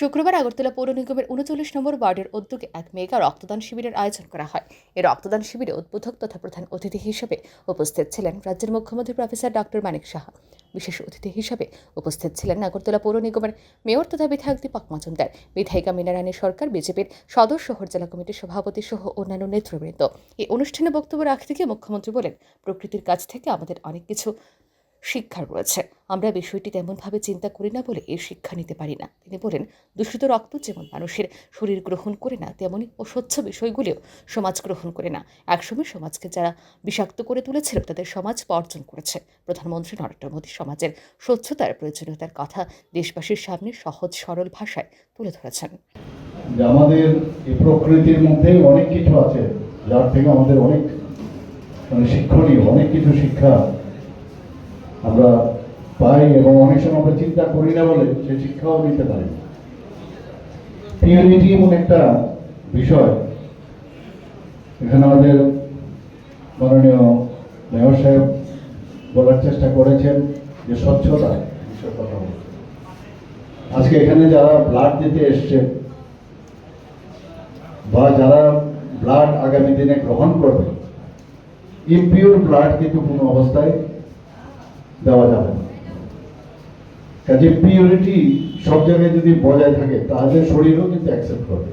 শুক্রবার আগরতলা পৌর নিগমের উনচল্লিশ নম্বর ওয়ার্ডের উদ্যোগে এক মেগা রক্তদান শিবিরের আয়োজন করা হয়। এই রক্তদান শিবিরে উদ্বোধক তথা প্রধান অতিথি হিসেবে উপস্থিত ছিলেন রাজ্যের মুখ্যমন্ত্রী প্রফেসর ডক্টর মানিক সাহা। বিশেষ অতিথি হিসেবে উপস্থিত ছিলেন আগরতলা পৌর নিগমের মেয়র তথা বিধায়ক দীপক মজুমদার, বিধায়িকা মীনা রানী সরকার, বিজেপির সদর শহর জেলা কমিটির সভাপতি সহ অন্যান্য নেতৃবৃন্দ। এই অনুষ্ঠানে বক্তব্য রাখতে গিয়ে মুখ্যমন্ত্রী বলেন, প্রকৃতির কাছ থেকে আমাদের অনেক কিছু শিক্ষার রয়েছে। আমরা বিষয়টি তেমনভাবে চিন্তা করি না বলে এর শিক্ষা নিতে পারি না। তিনি বলেন, দূষিত রক্ত যেমন মানুষের শরীর গ্রহণ করে না তেমনই অস্বচ্ছ বিষয়গুলিও সমাজ গ্রহণ করে না। একসময় সমাজকে যারা বিষাক্ত করে তুলেছিল, তাদের সমাজ বর্জন করেছে। প্রধানমন্ত্রী নরেন্দ্র মোদী সমাজের স্বচ্ছতার প্রয়োজনীয়তার কথা দেশবাসীর সামনে সহজ, সরল ভাষায় তুলে ধরেছেন। আমাদের এই প্রকৃতির মধ্যে অনেক কিছু আছে, যার থেকে আমাদের অনেক মানে শিক্ষণীয়, অনেক কিছু শিক্ষা আমরা পাই এবং অনেক সময় আমরা চিন্তা করি না বলে সে শিক্ষাও নিতে পারি পিউরিটি এমন একটা বিষয়। এখানে আমাদের মাননীয় মেয়র সাহেব বলার চেষ্টা করেছেন যে স্বচ্ছতা বিষয়ে কথা আজকে এখানে যারা ব্লাড দিতে এসছেন বা যারা ব্লাড আগামী দিনে গ্রহণ করবে ইমপিউর ব্লাড কিন্তু কোনো অবস্থায় দেওয়া যাবে না। কাজে পিউরিটি সব জায়গায় যদি বজায় থাকে, তাহলে শরীরও কিন্তু অ্যাকসেপ্ট করবে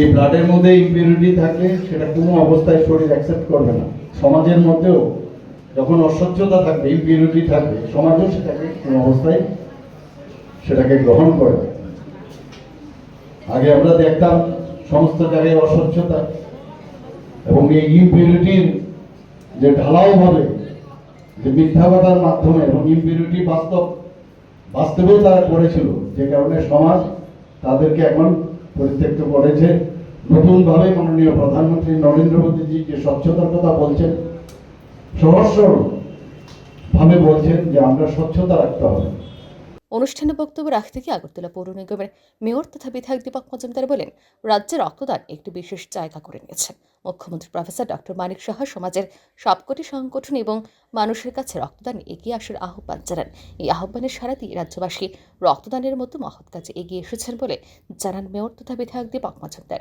এই ব্লাডের মধ্যে ইমপিউরিটি থাকলে সেটা কোনো অবস্থায় শরীর অ্যাকসেপ্ট করবে না। সমাজের মধ্যেও যখন অস্বচ্ছতা থাকবে ইমপিউরিটি থাকবে, সমাজও সেটাকে কোনো অবস্থায় সেটাকে গ্রহণ করে আগে আমরা দেখতাম সমস্ত জায়গায় অস্বচ্ছতা এবং এই ইমপিউরিটির যে ঢালাও ভাবে যে মিথ্যাবাদার মাধ্যমে এবং বিরোধী বাস্তব, বাস্তবেও তারা করেছিল। যে কারণে সমাজ তাদেরকে এখন পরিত্যক্ত করেছে। নতুনভাবে মাননীয় প্রধানমন্ত্রী নরেন্দ্র মোদীজি যে স্বচ্ছতার কথা বলছেন, সহজ ভাবে বলছেন যে আমরা স্বচ্ছতা রাখতে হবে। অনুষ্ঠানে বক্তব্য রাখতে গিয়ে আগরতলা পৌর নিগমের মেয়র তথা বিধায়ক দীপক মজুমদার বলেন, রাজ্যে রক্তদান একটি বিশেষ জায়গা করে নিয়েছে। মুখ্যমন্ত্রী প্রফেসর ডক্টর মানিক সাহা সমাজের সবকটি সংগঠন এবং মানুষের কাছে রক্তদান এগিয়ে আসার আহ্বান জানান। এই আহ্বানের সারা দিয়ে রাজ্যবাসী রক্তদানের মতো মহৎ কাজে এগিয়ে এসেছেন বলে জানান মেয়র তথা বিধায়ক দীপক মজুমদার।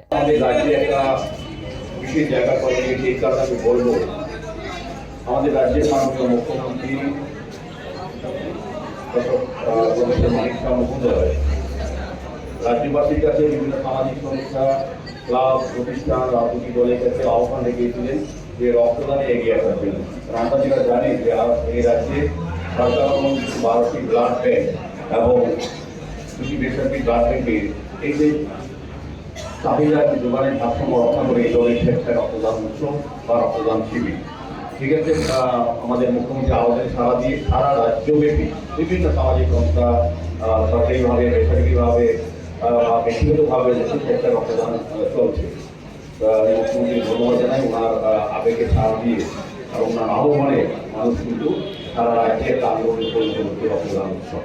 আমাদের রাজ্যের মুখ্যমন্ত্রী প্রফেসর মানিক শাহ মহোদয় রাজ্যবাসীর কাছে বিভিন্ন সামাজিক সংস্থা ক্লাব প্রতিষ্ঠান রাজনৈতিক দলের কাছে আহ্বান রেখেছিলেন যে রক্তদানে এগিয়ে আসার জন্য আমরা যেটা জানি যে এই রাজ্যে সরকার বারোটি ব্লাড ব্যাংক এবং দুটি বেসরকারি ব্লাড ব্যাংকের এই যে চাহিদা যোগানের ভারসাম্য রক্ষা করে এই দলের স্বেচ্ছায় রক্তদান উৎসব বা রক্তদান শিবির আছে আমাদের মুখ্যমন্ত্রী আহ্বানে সারা দিয়ে, সারা রাজ্যব্যাপী বিভিন্ন সামাজিক সংস্থা সরকারিভাবে, বেসরকারিভাবে ব্যক্তিগতভাবে স্বেচ্ছায় রক্তদান চলছে। মুখ্যমন্ত্রী ধন্যবাদ জানাই, ওনার আবেগে সারা দিয়ে, আর ওনার আহ্বানে মানুষ কিন্তু সারা রাজ্যে আন্দোলনে পরিণত রক্তদান উৎসব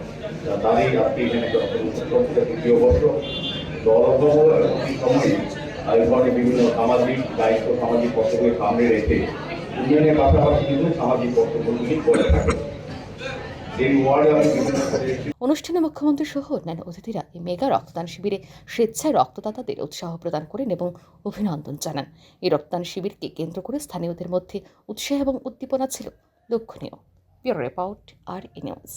তারই আজকে এখানে একটা রক্তদান উৎসব তৃতীয় বর্ষ। দলগত এবং সময়ে বিভিন্ন সামাজিক দায়িত্ব, সামাজিক কর্তব্য সামনে রেখে উন্নয়নের পাশাপাশি কিন্তু সামাজিক কর্তব্যগুলি করে থাকে। অনুষ্ঠানে মুখ্যমন্ত্রী সহ অন্যান্য অতিথিরা এই মেগা রক্তদান শিবিরে স্বেচ্ছায় রক্তদাতাদের উৎসাহ প্রদান করেন এবং অভিনন্দন জানান। এই রক্তদান শিবিরকে কেন্দ্র করে স্থানীয়দের মধ্যে উৎসাহ এবং উদ্দীপনা ছিল। লক্ষণীয় রিপোর্ট আর নিউজ